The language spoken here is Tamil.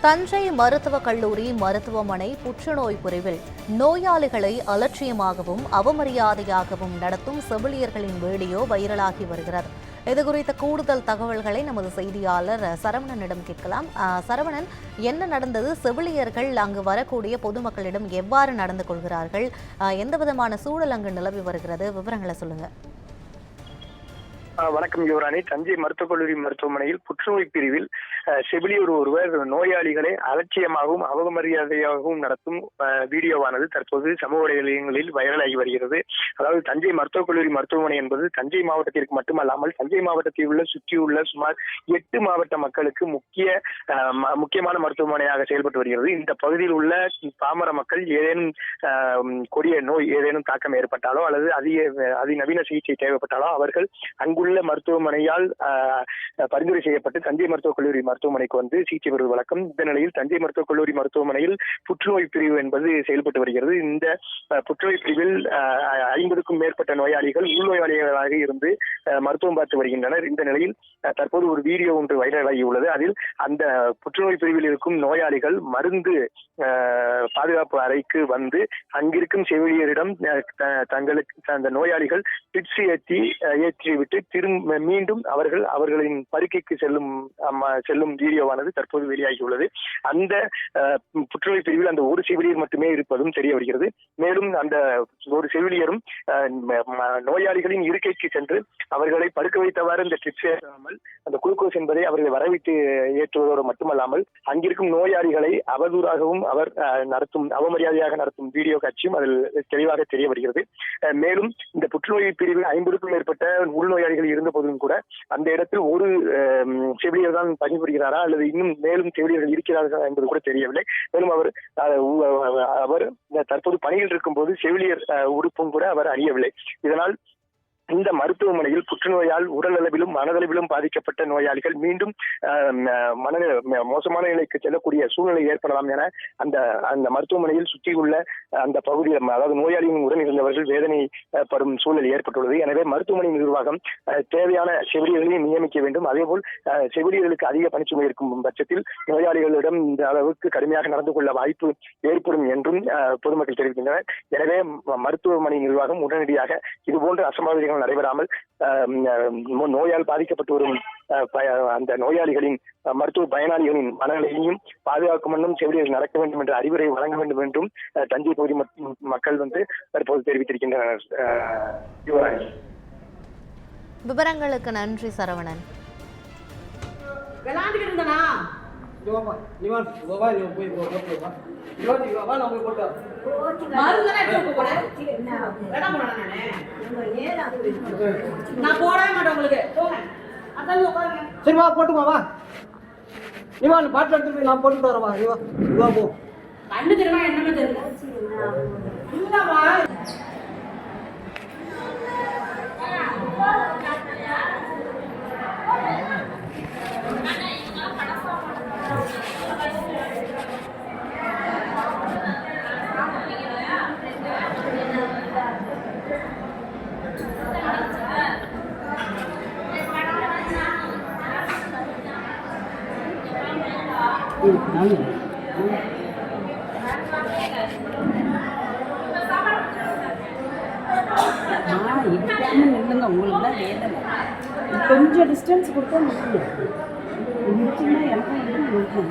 தஞ்சை மருத்துவக் கல்லூரி மருத்துவமனை புற்றுநோய் பிரிவில் நோயாளிகளை அலட்சியமாகவும் அவமரியாதையாகவும் நடத்தும் செவிலியர்களின் வீடியோ வைரலாகி வருகிறது. இதுகுறித்த கூடுதல் தகவல்களை நமது செய்தியாளர் சரவணனிடம் கேட்கலாம். அஹ், சரவணன் என்ன நடந்தது? செவிலியர்கள் அங்கு வரக்கூடிய பொதுமக்களிடம் எவ்வாறு நடந்து கொள்கிறார்கள்? எந்த விதமான சூழல் அங்கு நிலவி வருகிறது? விவரங்களை சொல்லுங்கள் வணக்கம் யுவராணி. தஞ்சை மருத்துவக் கல்லூரி மருத்துவமனையில் புற்றுநோய் பிரிவில் செபிலியூர் செவிலியர் ஒருவர் நோயாளிகளை அலட்சியமாகவும் அவமரியாதையாகவும் நடத்தும் வீடியோவானது தற்போது சமூக வலைதளங்களில் வைரலாகி வருகிறது. அதாவது தஞ்சை மருத்துவக் கல்லூரி மருத்துவமனை என்பது தஞ்சை மாவட்டத்திற்கு மட்டுமல்லாமல் தஞ்சை மாவட்டத்தில் உள்ள சுற்றியுள்ள சுமார் எட்டு மாவட்ட மக்களுக்கு முக்கிய ம- முக்கியமான மருத்துவமனையாக செயல்பட்டு வருகிறது. இந்த பகுதியில் உள்ள பாமர மக்கள் ஏதேனும் கொடிய நோய் ஏதேனும் தாக்கம் ஏற்பட்டாலோ அல்லது அதிக அதிநவீன சிகிச்சை தேவைப்பட்டாலோ அவர்கள் அங்குள்ள மருத்துவமனையால் ஆஹ், பரிந்துரை செய்யப்பட்டு தஞ்சை மருத்துவக் கல்லூரி மருத்துவமனைக்கு வந்து சிகிச்சை பெறுவது வழக்கம். இந்த நிலையில் தஞ்சை மருத்துவக் கல்லூரி மருத்துவமனையில் புற்றுநோய் பிரிவு என்பது செயல்பட்டு வருகிறது. இந்த புற்றுநோய் பிரிவில் ஐம்பதுக்கும் மேற்பட்ட நோயாளிகள் உள்நோயாளிகளாக இருந்து மருத்துவம் பார்த்து வருகின்றனர். இந்த நிலையில் தற்போது ஒரு வீடியோ ஒன்று வைரலாகி உள்ளது. அதில் அந்த புற்றுநோய் பிரிவில் இருக்கும் நோயாளிகள் மருந்து பாதுகாப்பு அறைக்கு வந்து அங்கிருக்கும் செவிலியரிடம் த- தங்களுக்கு அந்த நோயாளிகள் பிட்ஸ் ஏற்றி ஏற்றிவிட்டு ஏற்றி விட்டு திரும்ப மீண்டும் அவர்கள் அவர்களின் பருக்கைக்கு செல்லும் செல்லும் வீடியோவானது தற்போது வெளியாகியுள்ளது. அந்த புற்றுநோய் பிரிவில் அந்த ஒரு செவிலியர் மட்டுமே இருப்பதும் தெரிய வருகிறது. மேலும் அந்த ஒரு செவிலியரும் நோயாளிகளின் இருக்கைக்கு சென்று அவர்களை படுக்க வைத்தவாறு இந்த டிப்ஸ் ஏற்றாமல் அந்த குளுக்கோஸ் என்பதை அவர்களை வரவிட்டு ஏற்றுவதோடு மட்டுமல்லாமல் அங்கிருக்கும் நோயாளிகளை அவதூறாகவும் அவர் அஹ், நடத்தும் அவமரியாதையாக நடத்தும் வீடியோ காட்சியும் அதில் தெளிவாக தெரிய வருகிறது. அஹ், மேலும் இந்த புற்றுநோய் பிரிவில் ஐம்பதுக்கும் மேற்பட்ட உள்நோயாளிகள் இருந்த போதிலும் கூட அந்த இடத்தில் ஒரு செவிலியர் தான் பணிபுரிகிறாரா? அல்லது இன்னும் மேலும் செவிலியர்கள் இருக்கிறார்களா என்பது கூட தெரியவில்லை. மேலும் அவர் அவர் தற்போது பணியில் இருக்கும் போது செவிலியர் அஹ், கூட அவர் அறியவில்லை. இதனால் இந்த மருத்துவமனையில் புற்றுநோயால் உடலளவிலும் மனதளவிலும் பாதிக்கப்பட்ட நோயாளிகள் மீண்டும் அஹ், மனநிலை மோசமான நிலைக்கு செல்லக்கூடிய சூழ்நிலை ஏற்படலாம் என அந்த அந்த மருத்துவமனையில் சுற்றியுள்ள அந்த பகுதியில் அதாவது நோயாளியின் உடன் இருந்தவர்கள் வேதனை படும் சூழ்நிலை ஏற்பட்டுள்ளது. எனவே மருத்துவமனை நிர்வாகம் தேவையான செவிலியர்களையும் நியமிக்க வேண்டும். அதேபோல் அஹ், செவிலியர்களுக்கு அதிக பணிச்சுமை இருக்கும் பட்சத்தில் நோயாளிகளிடம் இந்த அளவுக்கு கடுமையாக நடந்து கொள்ள வாய்ப்பு ஏற்படும் என்றும் பொதுமக்கள் தெரிவிக்கின்றனர். எனவே ம- மருத்துவமனை நிர்வாகம் உடனடியாக இதுபோன்ற அசம்பாவிதங்கள் நடைபெறாமல் அஹ், நோ- நோயால் பாதிக்கப்பட்டு வரும் அந்த நோயாளிகளின் மருத்துவ பயனாளிகளின் மனநிலையையும் பாதுகாக்கும் வண்ணம் செவிலியர்கள் நடக்க வேண்டும் என்ற அறிவுரை வழங்க வேண்டும் என்றும் தஞ்சை பகுதி மக்- மக்கள் வந்து தற்போது தெரிவித்திருக்கின்றனர் விவரங்களுக்கு நன்றி சரவணன். போய் நான் போடவே மாட்டேன் உங்களுக்கு. சரி வா போட்டுமா வா. நீ வா பாட்டில் எடுத்துட்டு நான் போட்டுட்டு வரேன் வா நீ வா. நீ வா போ. கண்ணு தெரியுமா என்னன்னு தெரியல. இல்லம்மா நில்லுங்க உங்களுக்கு தான் வேதனை. கொஞ்சம் டிஸ்டன்ஸ் கொடுத்தா நிற்கும் எனக்கும் இருக்கும்.